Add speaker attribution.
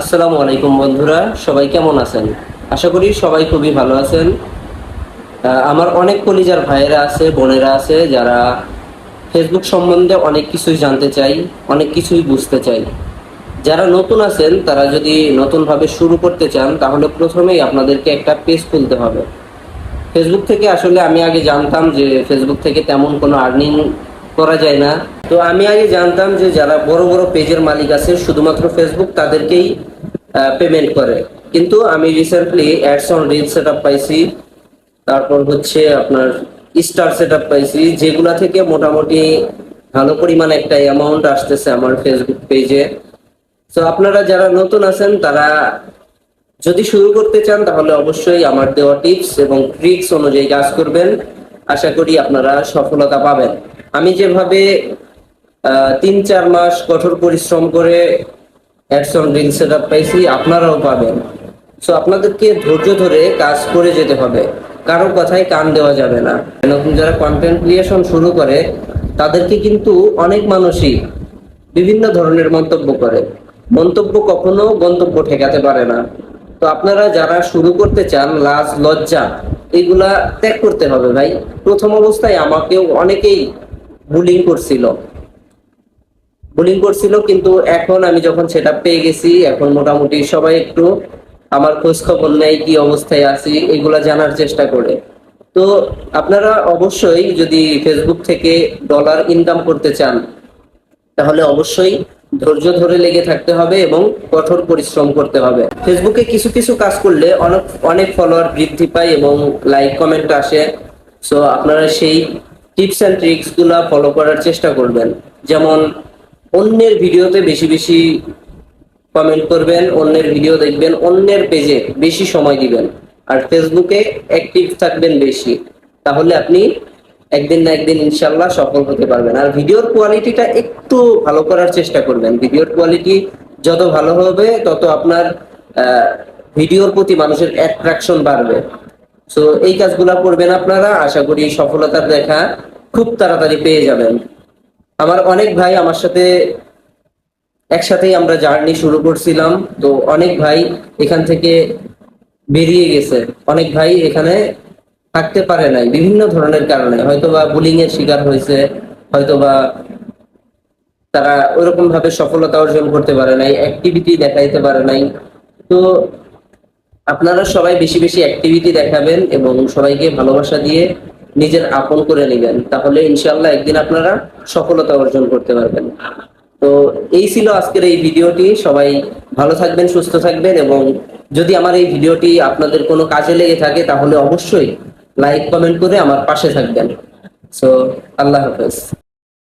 Speaker 1: আসসালামু আলাইকুম বন্ধুরা, সবাই কেমন আছেন? আশা করি সবাই খুবই ভালো আছেন। আমার অনেক কলিজার ভাইয়েরা আছে, বোনেরা আছে, যারা ফেসবুক সম্বন্ধে অনেক কিছুই জানতে চাই, অনেক কিছুই বুঝতে চাই। যারা নতুন আছেন, তারা যদি নতুনভাবে শুরু করতে চান, তাহলে প্রথমেই আপনাদেরকে একটা পেজ খুলতে হবে। ফেসবুক থেকে আসলে আমি আগে জানতাম যে ফেসবুক থেকে তেমন কোনো আর্নিং করা যায় না। তো আমি আগে জানতাম যে যারা বড় বড় পেজের মালিক আছে, শুধুমাত্র ফেসবুক তাদেরকেই পেমেন্ট করে। কিন্তু আমি recently ads on reel set পাইছি, তারপর হচ্ছে আপনার স্টার সেট পাইছি, যেগুলা থেকে মোটামুটি ভালো পরিমাণ একটা অ্যামাউন্ট আসতেছে আমার ফেসবুক পেজে তো আপনারা যারা নতুন আছেন, তারা যদি শুরু করতে চান, তাহলে অবশ্যই আমার দেওয়া টিপস এবং ট্রিক্স অনুযায়ী কাজ করবেন। আশা করি আপনারা সফলতা পাবেন। আমি যেভাবে তিন, চার মাস কঠোর পরিশ্রম করে অ্যাডসন রিল সেট আপ পাইছি, আপনারাও পাবেন। সো আপনাদেরকে ধৈর্য ধরে কাজ করে যেতে হবে। কারও কথায় কান দেওয়া যাবে না। নতুন যারা কন্টেন্ট ক্রিয়েশন শুরু করে, তাদেরকে কিন্তু অনেক মানুষই বিভিন্ন ধরনের মন্তব্য করে। মন্তব্য কখনো গন্তব্য ঠেকাতে পারে না। তো আপনারা যারা শুরু করতে চান, লাজ, লজ্জা, এগুলা ত্যাগ করতে হবে ভাই। প্রথম অবস্থায় আমাকেও অনেকেই বুলিং করছিল। বুলিং করছিল কিন্তু এখন আমি যখন সেটা পেয়ে গেছি, এখন মোটামুটি সবাই একটু আমার খোঁজ খবর নেয় কি অবস্থায় আছি, এগুলা জানার চেষ্টা করে। তো আপনারা অবশ্যই যদি ফেসবুক থেকে ডলার ইনকাম করতে চান, তাহলে অবশ্যই ধৈর্য ধরে লেগে থাকতে হবে এবং কঠোর পরিশ্রম করতে হবে। ফেসবুকে কিছু কিছু কাজ করলে অনেক অনেক ফলোয়ার বৃদ্ধি পায় এবং লাইক কমেন্ট আসে। সো আপনারা সেই টিপস অ্যান্ড ট্রিক্সগুলা ফলো করার চেষ্টা করবেন। যেমন, অন্যের ভিডিওতে বেশি বেশি কমেন্ট করবেন, অন্যের ভিডিও দেখবেন, অন্যের পেজে বেশি সময় দিবেন। আর ফেসবুকে অ্যাক্টিভ থাকবেন বেশি। তাহলে আপনি একদিন না একদিন ইনশাল্লাহ সফল হতে পারবেন। আর ভিডিওর কোয়ালিটিটা একটু ভালো করার চেষ্টা করবেন। ভিডিওর কোয়ালিটি যত ভালো হবে, তত আপনার ভিডিওর প্রতি মানুষের অ্যাট্রাকশন বাড়বে। সো এই কাজগুলা করবেন আপনারা। আশা করি সফলতার দেখা খুব তাড়াতাড়ি পেয়ে যাবেন। আমার অনেক ভাই আমার সাথে একসাথেই আমরা জার্নি শুরু করছিলাম। তো অনেক ভাই এখান থেকে বেরিয়ে গেছে। অনেক ভাই এখানে থাকতে পারে নাই, বিভিন্ন ধরনের কারণে। হয়তোবা বুলিং এর শিকার হয়েছে, হয়তোবা তারা ওইরকম ভাবে সফলতা অর্জন করতে পারে নাই অ্যাক্টিভিটি দেখাইতে পারে নাই। তো আপনারা সবাই বেশি বেশি অ্যাক্টিভিটি দেখাবেন এবং সবাইকে ভালোবাসা দিয়ে নিজের আপন করে নেবেন, তাহলে ইনশাল্লাহ একদিন আপনারা সফলতা অর্জন করতে পারবেন। তো এই ছিল আজকের এই ভিডিওটি, সবাই ভালো থাকবেন, সুস্থ থাকবেন এবং যদি আমার এই ভিডিওটি আপনাদের কোনো কাজে লেগে থাকে, তাহলে অবশ্যই লাইক, কমেন্ট করে আমার পাশে থাকবেন। সো আল্লাহ হাফেজ।